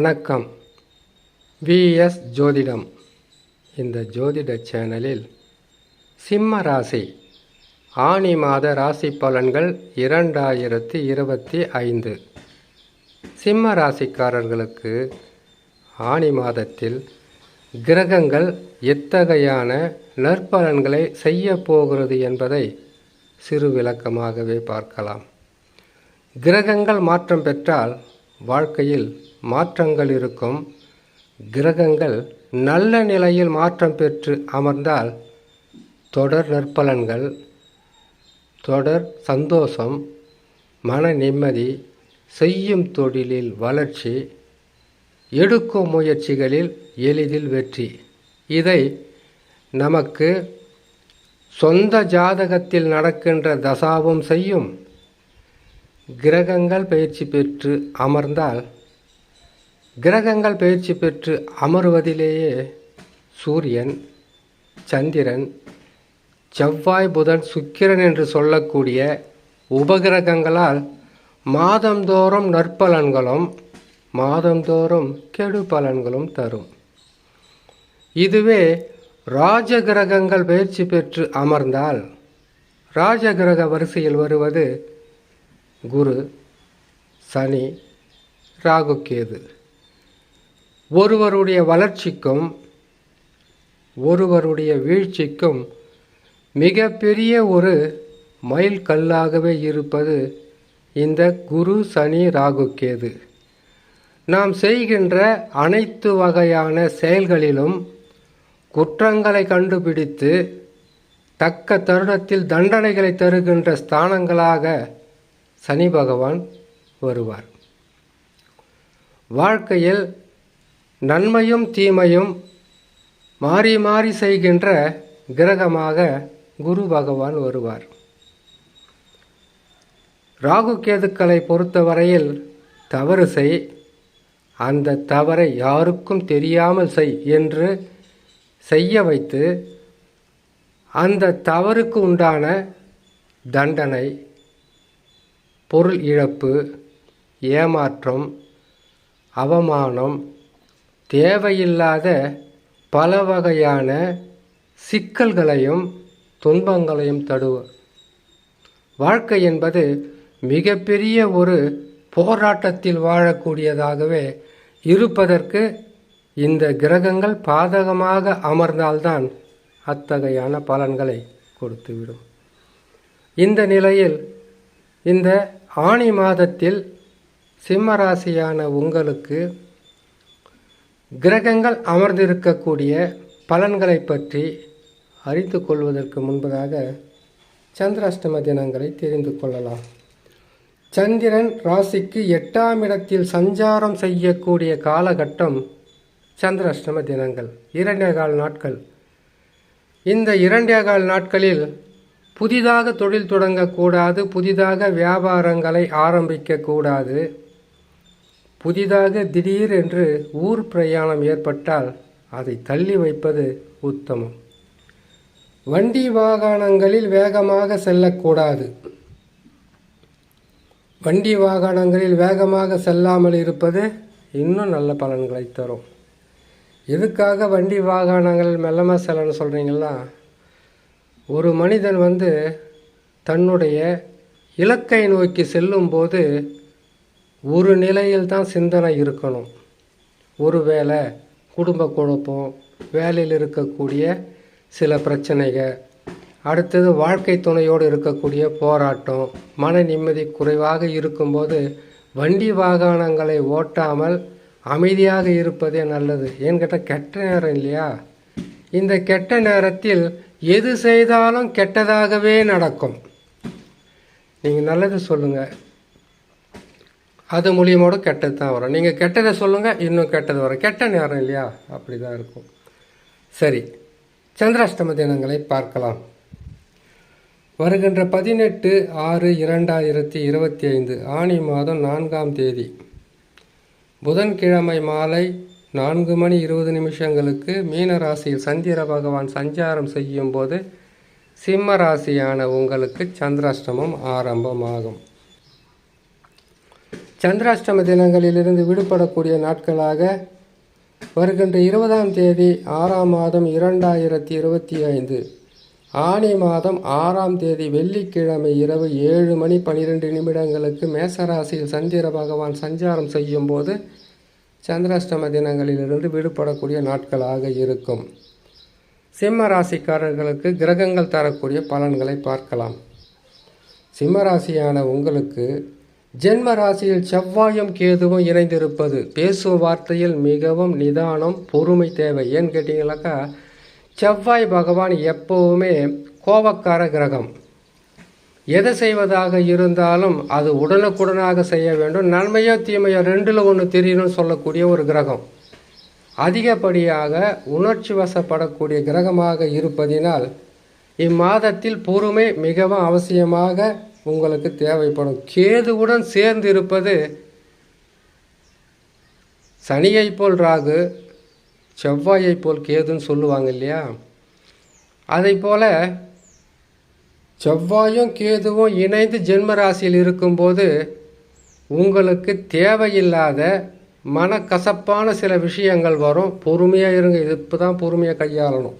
வணக்கம். விஎஸ் ஜோதிடம். இந்த ஜோதிட சேனலில் சிம்ம ராசி. ஆனி மாத ராசி பலன்கள் இரண்டாயிரத்தி இருபத்தி ஐந்து. சிம்ம ராசிக்காரர்களுக்கு ஆனி மாதத்தில் கிரகங்கள் எத்தகையான நற்பலன்களை செய்ய போகிறது என்பதை சிறு விளக்கமாகவே பார்க்கலாம். கிரகங்கள் மாற்றம் பெற்றால் வாழ்க்கையில் மாற்றங்கள் இருக்கும். கிரகங்கள் நல்ல நிலையில் மாற்றம் பெற்று அமர்ந்தால் தொடர் நற்பலன்கள் தொடர் சந்தோஷம் மன நிம்மதி செய்யும் தொழிலில் வளர்ச்சி எடுக்கும் முயற்சிகளில் எளிதில் வெற்றி. இதை நமக்கு சொந்த ஜாதகத்தில் நடக்கின்ற தசாவும் செய்யும். கிரகங்கள் பயிற்சி பெற்று அமர்ந்தால் கிரகங்கள் பயிற்சி பெற்று அமருவதிலேயே சூரியன் சந்திரன் செவ்வாய் புதன் சுக்கிரன் என்று சொல்லக்கூடிய உபகிரகங்களால் மாதந்தோறும் நற்பலன்களும் மாதந்தோறும் கெடு பலன்களும் தரும். இதுவே ராஜகிரகங்கள் பயிற்சி பெற்று அமர்ந்தால் ராஜகிரக வரிசையில் வருவது குரு சனி ராகுகேது ஒருவருடைய வளர்ச்சிக்கும் ஒருவருடைய வீழ்ச்சிக்கும் மிகப்பெரிய ஒரு மைல் கல்லாகவே இருப்பது இந்த குரு சனி ராகுக்கேது நாம் செய்கின்ற அனைத்து வகையான செயல்களிலும் குற்றங்களை கண்டுபிடித்து தக்க தருணத்தில் தண்டனைகளை தருகின்ற ஸ்தானங்களாக சனி பகவான் வருவார். வாழ்க்கையில் நன்மையும் தீமையும் மாறி மாறி செய்கின்ற கிரகமாக குரு பகவான் வருவார். ராகு கேதுக்களை பொறுத்தவரையில் தவறு செய். அந்த தவறை யாருக்கும் தெரியாமல் செய் என்று செய்ய வைத்து அந்த தவறுக்கு உண்டான தண்டனை பொருள் இழப்பு ஏமாற்றம் அவமானம் தேவையில்லாத பல வகையான சிக்கல்களையும் துன்பங்களையும் தடுவோம் வாழ்க்கை என்பது மிகப்பெரிய ஒரு போராட்டத்தில் வாழக்கூடியதாகவே இருப்பதற்கு இந்த கிரகங்கள் பாதகமாக அமர்ந்தால்தான் அத்தகையான பலன்களை கொடுத்துவிடும். இந்த நிலையில் இந்த ஆணி மாதத்தில் சிம்மராசியான உங்களுக்கு கிரகங்கள் அமர்ந்திருக்கக்கூடிய பலன்களை பற்றி அறிந்து கொள்வதற்கு முன்பதாக சந்திராஷ்டம தினங்களை தெரிந்து கொள்ளலாம். சந்திரன் ராசிக்கு எட்டாம் இடத்தில் சஞ்சாரம் செய்யக்கூடிய காலகட்டம் சந்திராஷ்டம தினங்கள் இரண்டே கால் நாட்கள். இந்த இரண்டே கால் நாட்களில் புதிதாக தொழில் தொடங்கக்கூடாது புதிதாக வியாபாரங்களை ஆரம்பிக்கக்கூடாது. புதிதாக திடீர் என்று ஊர் பிரயாணம் ஏற்பட்டால் அதை தள்ளி வைப்பது உத்தமம். வண்டி வாகனங்களில் வேகமாக செல்லக்கூடாது. வண்டி வாகனங்களில் வேகமாக செல்லாமல் இருப்பது இன்னும் நல்ல பலன்களை தரும். எதுக்காக வண்டி வாகனங்கள் மெல்லமாக செல்லன்னு சொல்கிறீங்களா ஒரு மனிதன் வந்து தன்னுடைய இலக்கை நோக்கி செல்லும்போது ஒரு நிலையில் தான் சிந்தனை இருக்கணும். ஒருவேளை குடும்ப குழப்பம் வேலையில் இருக்கக்கூடிய சில பிரச்சனைகள் அடுத்தது வாழ்க்கை துணையோடு இருக்கக்கூடிய போராட்டம் மன நிம்மதி குறைவாக இருக்கும்போது வண்டி வாகனங்களை ஓட்டாமல் அமைதியாக இருப்பதே நல்லது. ஏன்னு கேட்டால் கெட்ட நேரம் இல்லையா? இந்த கெட்ட நேரத்தில் எது செய்தாலும் கெட்டதாகவே நடக்கும். நீங்கள் நல்லது சொல்லுங்கள் அது மூலியமோட கெட்டது தான் வரும். நீங்கள் கெட்டதை சொல்லுங்கள் இன்னும் கெட்டது வரும். கெட்ட நேரம் இல்லையா? அப்படி தான் இருக்கும். சரி சந்திராஷ்டம தினங்களை பார்க்கலாம். வருகின்ற பதினெட்டு ஆறு இரண்டாயிரத்தி இருபத்தி ஐந்து ஆணி மாதம் நான்காம் தேதி. புதன்கிழமை மாலை நான்கு மணி இருபது நிமிஷங்களுக்கு மீனராசியில் சந்திர பகவான் சஞ்சாரம் செய்யும் போது சிம்ம ராசியான உங்களுக்கு சந்திராஷ்டமம் ஆரம்பமாகும். சந்திராஷ்டம தினங்களிலிருந்து விடுபடக்கூடிய நாட்களாக வருகின்ற இருபதாம் தேதி ஆறாம் மாதம் இரண்டாயிரத்தி இருபத்தி ஐந்து. ஆனி மாதம் ஆறாம் தேதி வெள்ளிக்கிழமை இரவு ஏழு மணி பனிரெண்டு நிமிடங்களுக்கு மேசராசியில் சந்திர பகவான் சஞ்சாரம் செய்யும் போது சந்திராஷ்டம தினங்களிலிருந்து விடுபடக்கூடிய நாட்களாக இருக்கும். சிம்ம ராசிக்காரர்களுக்கு கிரகங்கள் தரக்கூடிய பலன்களை பார்க்கலாம். சிம்ம ராசியான உங்களுக்கு ஜென்ம ராசியில் செவ்வாயும் கேதுவும் இணைந்திருப்பது. பேசும் வார்த்தையில் மிகவும் நிதானம் பொறுமை தேவை. ஏன்னு கேட்டிங்கனாக்கா செவ்வாய் பகவான் எப்போவுமே கோபக்கார கிரகம். எதை செய்வதாக இருந்தாலும் அது உடனுக்குடனாக செய்ய வேண்டும். நன்மையோ தீமையோ ரெண்டில் ஒன்று தெரியணும்னு சொல்லக்கூடிய ஒரு கிரகம். அதிகப்படியாக உணர்ச்சி வசப்படக்கூடிய கிரகமாக இருப்பதினால் இம்மாதத்தில் பொறுமை மிகவும் அவசியமாக உங்களுக்கு தேவைப்படும். கேதுவுடன் சேர்ந்து இருப்பது சனியை போல் ராகு செவ்வாயைப் போல் கேதுன்னு சொல்லுவாங்க இல்லையா? அதை போல் செவ்வாயும் கேதுவும் இணைந்து ஜென்ம ராசியில் இருக்கும்போது உங்களுக்கு தேவையில்லாத மனக்கசப்பான சில விஷயங்கள் வரும். பொறுமையாக இருங்க. இது இப்போ தான் பொறுமையாக கையாளணும்.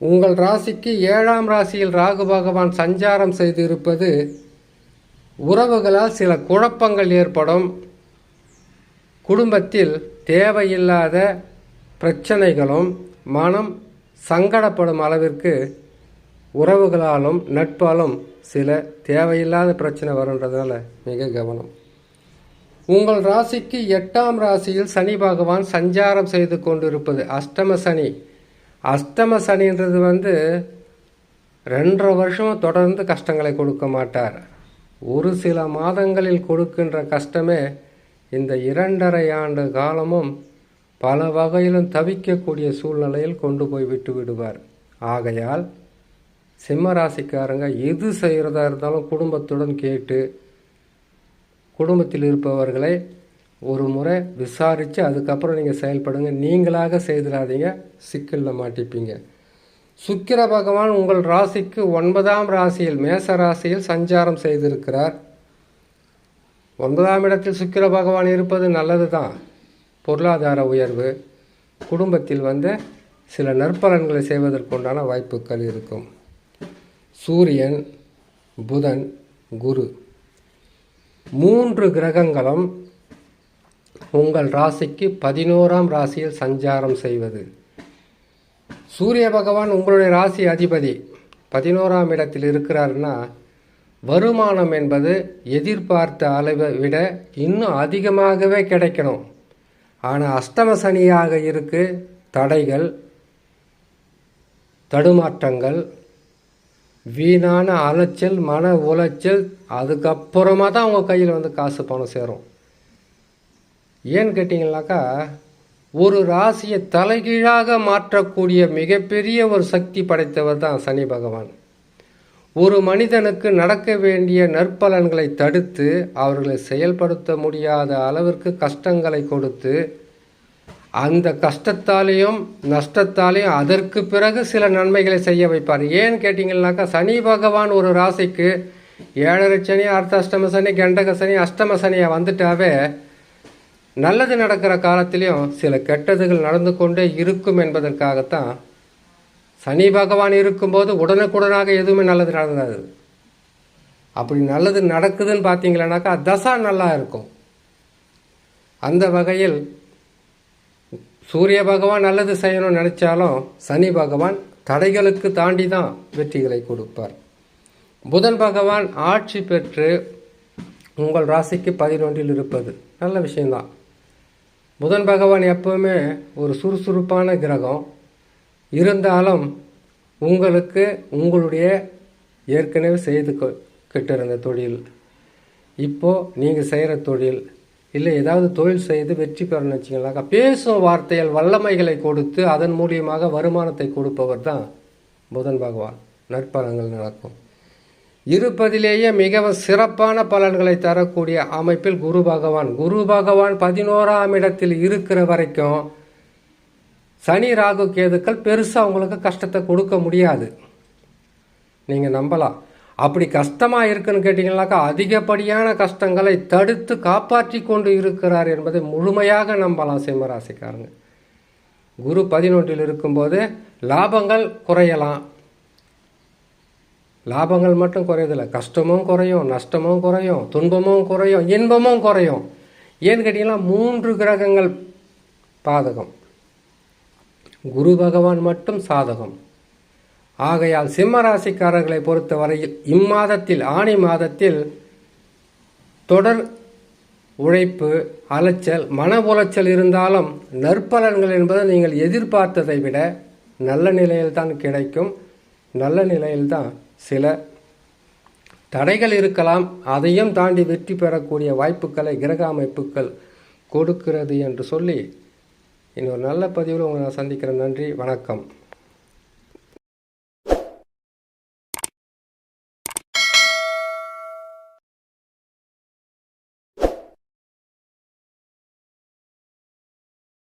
உங்கள் ராசிக்கு ஏழாம் ராசியில் ராகு பகவான் சஞ்சாரம் செய்து இருப்பது உறவுகளால் சில குழப்பங்கள் ஏற்படும். குடும்பத்தில் தேவையில்லாத பிரச்சனைகளும் மனம் சங்கடப்படும் அளவிற்கு உறவுகளாலும் நட்பாலும் சில தேவையில்லாத பிரச்சனை வருன்றதுனால மிக கவனம். உங்கள் ராசிக்கு எட்டாம் ராசியில் சனி பகவான் சஞ்சாரம் செய்து கொண்டிருப்பது அஷ்டம சனி. அஷ்டம சனின்றது வந்து ரெண்டரை வருஷம் தொடர்ந்து கஷ்டங்களை கொடுக்க மாட்டார். ஒரு சில மாதங்களில் கொடுக்கின்ற கஷ்டமே இந்த இரண்டரை ஆண்டு காலமும் பல வகையிலும் தவிக்கக்கூடிய சூழ்நிலையில் கொண்டு போய் விட்டு விடுவார். ஆகையால் சிம்ம ராசிக்காரங்க எது செய்கிறதா இருந்தாலும் குடும்பத்துடன் கேட்டு குடும்பத்தில் இருப்பவர்களை ஒரு முறை விசாரித்து அதுக்கப்புறம் நீங்கள் செயல்படுங்க. நீங்களாக செய்திடாதீங்க. சிக்கலில் மாட்டிப்பீங்க. சுக்கிர பகவான் உங்கள் ராசிக்கு ஒன்பதாம் ராசியில் மேச ராசியில் சஞ்சாரம் செய்திருக்கிறார். ஒன்பதாம் இடத்தில் சுக்கிர பகவான் இருப்பது நல்லது தான் பொருளாதார உயர்வு. குடும்பத்தில் வந்து சில நற்பலன்களை செய்வதற்குண்டான வாய்ப்புகள் இருக்கும். சூரியன் புதன் குரு. மூன்று கிரகங்களும் உங்கள் ராசிக்கு பதினோராம் ராசியில் சஞ்சாரம் செய்வது. சூரிய பகவான் உங்களுடைய ராசி அதிபதி பதினோராம் இடத்தில் இருக்கிறாருன்னா வருமானம் என்பது எதிர்பார்த்த அளவை விட இன்னும் அதிகமாகவே கிடைக்கணும். ஆனால் அஷ்டம சனியாக இருக்கு தடைகள் தடுமாற்றங்கள் வீணான அலைச்சல் மன உளைச்சல் அதுக்கப்புறமா தான் உங்கள் கையில் வந்து காசு பணம் சேரும். ஏன்னு கேட்டிங்கனாக்கா ஒரு ராசியை தலைகீழாக மாற்றக்கூடிய மிகப்பெரிய ஒரு சக்தி படைத்தவர் தான் சனி பகவான். ஒரு மனிதனுக்கு நடக்க வேண்டிய நற்பலன்களை தடுத்து அவர்களை செயல்படுத்த முடியாத அளவிற்கு கஷ்டங்களை கொடுத்து அந்த கஷ்டத்தாலேயும் நஷ்டத்தாலேயும் அதற்கு பிறகு சில நன்மைகளை செய்ய வைப்பார். ஏன்னு கேட்டிங்கன்னாக்கா சனி பகவான் ஒரு ராசிக்கு ஏழரை சனி அர்த்தாஷ்டம சனி கண்டக சனி அஷ்டம சனியை வந்துட்டாவே நல்லது நடக்கிற காலத்திலையும் சில கெட்டதுகள் நடந்து கொண்டே இருக்கும் என்பதற்காகத்தான் சனி பகவான் இருக்கும்போது உடனுக்குடனாக எதுவுமே நல்லது நடந்தாது அப்படி நல்லது நடக்குதுன்னு பார்த்தீங்களனாக்கா தசா நல்லா இருக்கும். அந்த வகையில் சூரிய பகவான் நல்லது செய்யணும்னு நினச்சாலும் சனி பகவான் தடைகளுக்கு தாண்டி தான் வெற்றிகளை கொடுப்பார். புதன் பகவான் ஆட்சி பெற்று உங்கள் ராசிக்கு பதினொன்றில் இருப்பது நல்ல விஷயம்தான். புதன் பகவான் எப்பவுமே ஒரு சுறுசுறுப்பான கிரகம். இருந்தாலும் உங்களுக்கு உங்களுடைய ஏற்கனவே செய்து கெட்டிருந்த கிட்டிருந்த தொழில். இப்போது நீங்கள் செய்கிற தொழில் இல்லை ஏதாவது தொழில் செய்து வெற்றி பெறணும்னு வச்சிங்களாக்கா பேசும் வார்த்தைகள் வல்லமைகளை கொடுத்து அதன் மூலியமாக வருமானத்தை கொடுப்பவர் தான் புதன் பகவான். நற்பலங்கள் நடக்கும். இருப்பதிலேயே மிகவும் சிறப்பான பலன்களை தரக்கூடிய அமைப்பில் குரு பகவான். குரு பகவான் பதினோராம் இடத்தில் இருக்கிற வரைக்கும் சனி ராகு கேதுக்கள் பெருசாக உங்களுக்கு கஷ்டத்தை கொடுக்க முடியாது. நீங்கள் நம்பலாம். அப்படி கஷ்டமாக இருக்குன்னு கேட்டிங்கனாக்கா அதிகப்படியான கஷ்டங்களை தடுத்து காப்பாற்றி கொண்டு இருக்கிறார் என்பதை முழுமையாக நம்பலாம் சிம்மராசிக்காரங்க. குரு பதினொன்றில் இருக்கும்போது லாபங்கள் குறையலாம். லாபங்கள் மட்டும் குறையதில்லை கஷ்டமும் குறையும் நஷ்டமும் குறையும் துன்பமும் குறையும் இன்பமும் குறையும். ஏன்னு கேட்டிங்கன்னா மூன்று கிரகங்கள் பாதகம். குரு பகவான் மட்டும் சாதகம். ஆகையால் சிம்ம ராசிக்காரர்களை பொறுத்தவரையில் இம்மாதத்தில் ஆணி மாதத்தில் தொடர் உழைப்பு அலைச்சல் மன உளைச்சல் இருந்தாலும் நற்பலன்கள் என்பது நீங்கள் எதிர்பார்த்ததை விட நல்ல நிலையில்தான் கிடைக்கும். நல்ல நிலையில்தான் சில தடைகள் இருக்கலாம். அதையும் தாண்டி வெற்றி பெறக்கூடிய வாய்ப்புகளை கிரக அமைப்புகள் கொடுக்கிறது என்று சொல்லி இன்னொரு நல்ல பதிவில் உங்களை நான் சந்திக்கிறேன். நன்றி வணக்கம்.